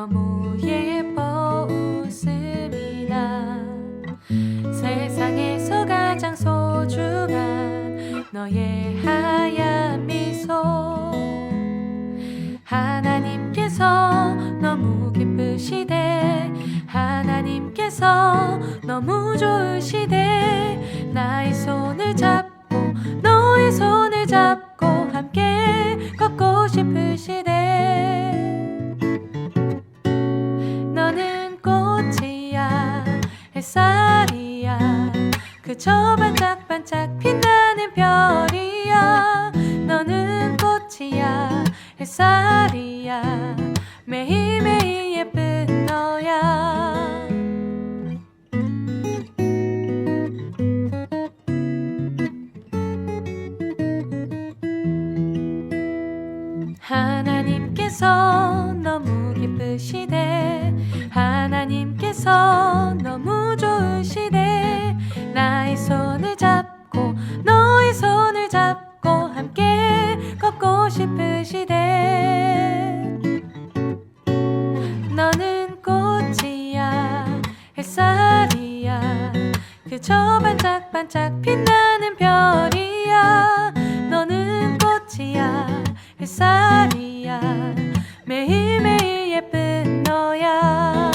너무 예뻐 웃습니다. 세상에서 가장 소중한 너의 하얀 미소. 하나님께서 너무 기쁘시대. 하나님께서 너무 좋으시대. 그저 반짝반짝 빛나는 별이야. 너는 꽃이야 햇살이야. 매일매일 예쁜 너야. 하나님께서 너무 기쁘시대. 하나님께서 너무 좋으시대 싶으시대. 너는 꽃이야 햇살이야. 그저 반짝반짝 빛나는 별이야. 너는 꽃이야 햇살이야. 매일매일 예쁜 너야.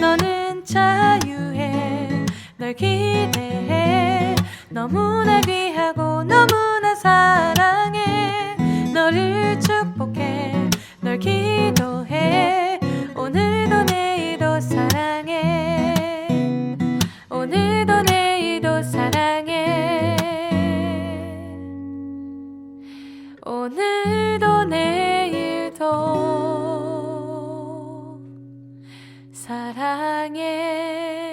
너는 자유해 널 기대해. 너무나 귀하고 너무나 사랑해 너를 축복해. 널 기도해. 오늘도 내일도 사랑해. 오늘도 내일도 사랑해. 오늘도 내일도 사랑해.